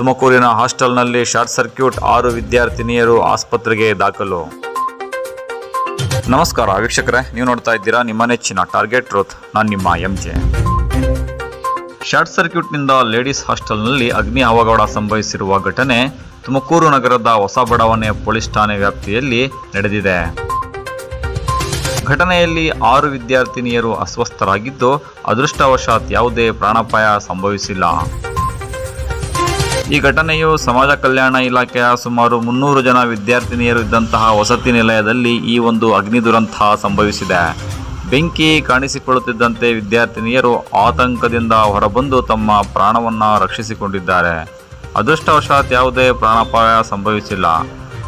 ತುಮಕೂರಿನ ಹಾಸ್ಟೆಲ್ನಲ್ಲಿ short circuit ಆರು ವಿದ್ಯಾರ್ಥಿನಿಯರು ಆಸ್ಪತ್ರೆಗೆ ದಾಖಲು. ನಮಸ್ಕಾರ ವೀಕ್ಷಕರೇ, ನೀವು ನೋಡ್ತಾ ಇದ್ದೀರಾ ನಿಮ್ಮ ನೆಚ್ಚಿನ ಟಾರ್ಗೆಟ್ ರೋತ್ ನಾನು ನಿಮ್ಮ ಎಂ ಜೆ ಶಾರ್ಟ್ ಸರ್ಕ್ಯೂಟ್ನಿಂದ ಲೇಡೀಸ್ ಹಾಸ್ಟೆಲ್ನಲ್ಲಿ ಅಗ್ನಿ ಅವಘಡ ಸಂಭವಿಸಿರುವ ಘಟನೆ ತುಮಕೂರು ನಗರದ ಹೊಸ ಬಡಾವಣೆ ಪೊಲೀಸ್ ಠಾಣೆ ವ್ಯಾಪ್ತಿಯಲ್ಲಿ ನಡೆದಿದೆ. ಘಟನೆಯಲ್ಲಿ ಆರು ವಿದ್ಯಾರ್ಥಿನಿಯರು ಅಸ್ವಸ್ಥರಾಗಿದ್ದು, ಅದೃಷ್ಟವಶಾತ್ ಯಾವುದೇ ಪ್ರಾಣಾಪಾಯ ಸಂಭವಿಸಿಲ್ಲ. ಈ ಘಟನೆಯು ಸಮಾಜ ಕಲ್ಯಾಣ ಇಲಾಖೆಯ ಸುಮಾರು ಮುನ್ನೂರು ಜನ ವಿದ್ಯಾರ್ಥಿನಿಯರು ಇದ್ದಂತಹ ವಸತಿ ನಿಲಯದಲ್ಲಿ ಈ ಒಂದು ಅಗ್ನಿ ದುರಂತ ಸಂಭವಿಸಿದೆ. ಬೆಂಕಿ ಕಾಣಿಸಿಕೊಳ್ಳುತ್ತಿದ್ದಂತೆ ವಿದ್ಯಾರ್ಥಿನಿಯರು ಆತಂಕದಿಂದ ಹೊರಬಂದು ತಮ್ಮ ಪ್ರಾಣವನ್ನು ರಕ್ಷಿಸಿಕೊಂಡಿದ್ದಾರೆ. ಅದೃಷ್ಟವಶಾತ್ ಯಾವುದೇ ಪ್ರಾಣಾಪಾಯ ಸಂಭವಿಸಿಲ್ಲ.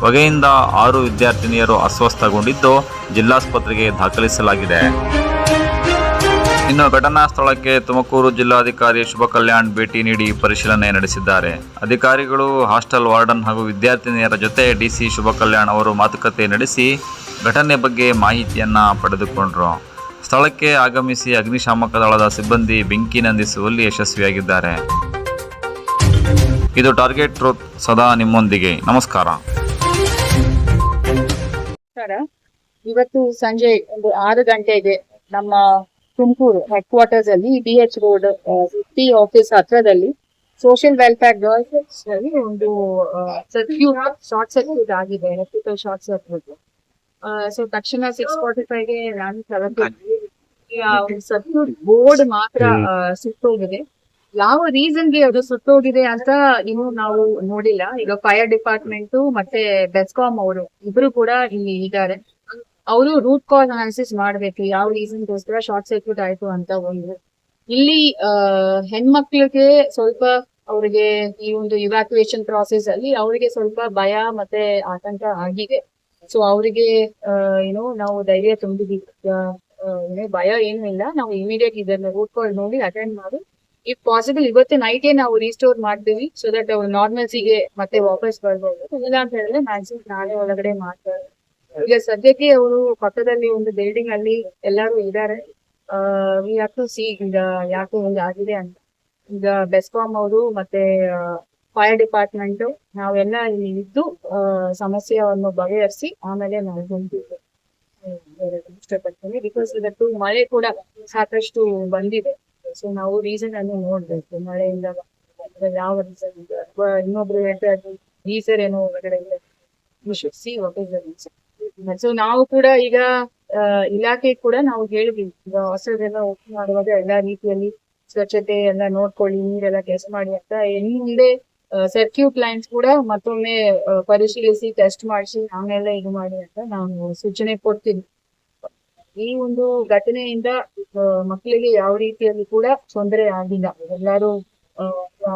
ಹೊಗೆಯಿಂದ ಆರು ವಿದ್ಯಾರ್ಥಿನಿಯರು ಅಸ್ವಸ್ಥಗೊಂಡಿದ್ದು ಜಿಲ್ಲಾಸ್ಪತ್ರೆಗೆ ದಾಖಲಿಸಲಾಗಿದೆ. ಇನ್ನು ಘಟನಾ ಸ್ಥಳಕ್ಕೆ ತುಮಕೂರು ಜಿಲ್ಲಾಧಿಕಾರಿ ಶುಭ ಕಲ್ಯಾಣ್ ಭೇಟಿ ನೀಡಿ ಪರಿಶೀಲನೆ ನಡೆಸಿದ್ದಾರೆ. ಅಧಿಕಾರಿಗಳು, ಹಾಸ್ಟೆಲ್ ವಾರ್ಡನ್ ಹಾಗೂ ವಿದ್ಯಾರ್ಥಿನಿಯರ ಜೊತೆ ಡಿಸಿ ಶುಭ ಕಲ್ಯಾಣ್ ಅವರು ಮಾತುಕತೆ ನಡೆಸಿ ಘಟನೆ ಬಗ್ಗೆ ಮಾಹಿತಿಯನ್ನು ಪಡೆದುಕೊಂಡರು. ಸ್ಥಳಕ್ಕೆ ಆಗಮಿಸಿ ಅಗ್ನಿಶಾಮಕ ದಳದ ಸಿಬ್ಬಂದಿ ಬೆಂಕಿ ನಂದಿಸುವಲ್ಲಿ ಯಶಸ್ವಿಯಾಗಿದ್ದಾರೆ. ಇದು ಟಾರ್ಗೆಟ್ ಟ್ರೂತ್ ಸದಾ ನಿಮ್ಮೊಂದಿಗೆ. ನಮಸ್ಕಾರ. ಇವತ್ತು ಸಂಜೆ ಒಂದು ಆರು ಗಂಟೆಗೆ ನಮ್ಮ ತುಮಕೂರು ಹೆಡ್ ಕ್ವಾರ್ಟರ್ಸ್ ಅಲ್ಲಿ B H road P office ಹತ್ರದಲ್ಲಿ ಸೋಷಿಯಲ್ ವೆಲ್ಫೇರ್ ಗರ್ಲ್ಸ್ ಅಲ್ಲಿ ಒಂದು ಶಾರ್ಟ್ ಸರ್ಕ್ಯೂಟ್ ಆಗಿದೆ ಎಲೆಕ್ಟ್ರಿಕಲ್ ಶಾರ್ಟ್ ಸರ್ಕ್ಯೂಟ್ ಸೊ ತಕ್ಷಣ ಸಿಕ್ಸ್ ಫಾರ್ಟಿ ಫೈವ್ಗೆ ನಾನು ತಲುಪಿದ್ವಿ. ಸರ್ಕ್ಯೂಟ್ ಬೋರ್ಡ್ ಮಾತ್ರ ಸುತ್ತೋಗಿದೆ ಸುಟ್ಟೋಗಿದೆ. ಯಾವ ರೀಸನ್ಗೆ ಅದು ಸುಟ್ಟೋಗಿದೆ ಅಂತ ಇನ್ನು ನಾವು ನೋಡಿಲ್ಲ. ಈಗ ಫೈರ್ ಡಿಪಾರ್ಟ್ಮೆಂಟ್ ಮತ್ತೆ ಬೆಸ್ಕಾಂ ಅವರು ಇಬ್ರು ಕೂಡ ಇಲ್ಲಿ ಇದ್ದಾರೆ. ಅವರು ರೂಟ್ ಕಾಸ್ ಅನಾಲಿಸಿಸ್ ಮಾಡ್ಬೇಕು, ಯಾವ ರೀಸನ್ ಗೋಸ್ಕರ ಶಾರ್ಟ್ ಸರ್ಕ್ಯೂಟ್ ಆಯ್ತು ಅಂತ ಒಂದು. ಇಲ್ಲಿ ಹೆಣ್ಮಕ್ಳಿಗೆ ಸ್ವಲ್ಪ ಅವ್ರಿಗೆ ಈ ಒಂದು ಇವ್ಯಾಕ್ಯುಯೇಷನ್ ಪ್ರಾಸೆಸ್ ಅಲ್ಲಿ ಅವರಿಗೆ ಸ್ವಲ್ಪ ಭಯ ಮತ್ತೆ ಆತಂಕ ಆಗಿದೆ. ಸೊ ಅವರಿಗೆ ಏನೋ ನಾವು ಧೈರ್ಯ ತುಂಬಿದೀವಿ. ಭಯ ಏನೂ ಇಲ್ಲ. ನಾವು ಇಮಿಡಿಯೇಟ್ ಇದನ್ನ ರೂಟ್ ಕಾಲ್ ನೋಡಿ ಅಟೆಂಡ್ ಮಾಡಿ. ಇಫ್ ಪಾಸಿಬಲ್ ಇವತ್ತೇ ಏ ನಾವು ರೀಸ್ಟೋರ್ ಮಾಡ್ತೀವಿ ಸೊ ದಟ್ ಅವ್ರು ನಾರ್ಮಲ್ಸಿಗೆ ಮತ್ತೆ ವಾಪಸ್ ಬರ್ಬೋದು. ಇಲ್ಲ ಅಂತ ಹೇಳಿದ್ರೆ ಮ್ಯಾಕ್ಸಿಮಮ್ ನಾಳೆ ಒಳಗಡೆ ಮಾಡ್ತಾರೆ. ಈಗ ಸದ್ಯಕ್ಕೆ ಅವರು ಪಕ್ಕದಲ್ಲಿ ಒಂದು ಬಿಲ್ಡಿಂಗ್ ಅಲ್ಲಿ ಎಲ್ಲರೂ ಇದ್ದಾರೆ. ವಿ ಟು ಸಿ, ಈಗ ಯಾಕೆ ಹಿಂಗೆ ಆಗಿದೆ ಅಂತ. ಈಗ ಬೆಸ್ಕಾಂ ಅವರು ಮತ್ತೆ ಫೈರ್ ಡಿಪಾರ್ಟ್ಮೆಂಟ್ ನಾವೆಲ್ಲ ಇಲ್ಲಿ ಇದ್ದು ಸಮಸ್ಯೆಯನ್ನು ಬಗೆಹರಿಸಿ ಆಮೇಲೆ ನಾವು ಹೊಂದಿದ್ದು ಇಷ್ಟಪಡ್ತೀನಿ. ಬಿಕಾಸ್ ಇವತ್ತು ಮಳೆ ಕೂಡ ಸಾಕಷ್ಟು ಬಂದಿದೆ. ಸೊ ನಾವು ರೀಸನ್ ಅನ್ನು ನೋಡ್ಬೇಕು. ಮಳೆಯಿಂದ ಯಾವ ರೀಸನ್ ಇನ್ನೊಬ್ರು ಹೇಳ್ತಾ ಗೀಸರ್ ಏನೋ ಹೊರಗಡೆ ಸಿ the reason. ಸೊ ನಾವು ಕೂಡ ಈಗ ಇಲಾಖೆ ಕೂಡ ನಾವು ಹೇಳಿದ್ವಿ. ಈಗ ಹೊಸದೆಲ್ಲ ಓಪನ್ ಮಾಡುವಾಗ ಎಲ್ಲಾ ರೀತಿಯಲ್ಲಿ ಸ್ವಚ್ಛತೆ ಎಲ್ಲ ನೋಡ್ಕೊಳ್ಳಿ, ನೀರೆಲ್ಲ ಟೆಸ್ಟ್ ಮಾಡಿ ಅಂತ. ಇನ್ನು ಮುಂದೆ ಸರ್ಕ್ಯೂಟ್ ಲೈನ್ಸ್ ಕೂಡ ಮತ್ತೊಮ್ಮೆ ಪರಿಶೀಲಿಸಿ ಟೆಸ್ಟ್ ಮಾಡಿಸಿ ಆಮೇಲೆ ಇದು ಮಾಡಿ ಅಂತ ನಾವು ಸೂಚನೆ ಕೊಡ್ತೀನಿ ಈ ಒಂದು ಘಟನೆಯಿಂದ ಮಕ್ಕಳಿಗೆ ಯಾವ ರೀತಿಯಲ್ಲಿ ಕೂಡ ತೊಂದರೆ ಆಗಿಲ್ಲ. ಎಲ್ಲರೂ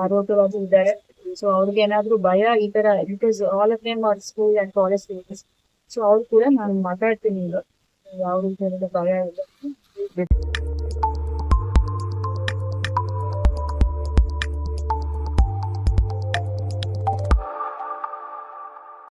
ಆರೋಗ್ಯವಾಗಿ ಇದ್ದಾರೆ. ಸೊ ಅವ್ರಿಗೆ ಏನಾದ್ರು ಭಯ, ಈ ತರ because all of them and college students so ಅವ್ರು ಕೂಡ ನಾನು ಮಾತಾಡ್ತೀನಿ ಈಗ. ಯಾವ ರೀತಿಯಲ್ಲಿ ಭಯ ಇಲ್ಲ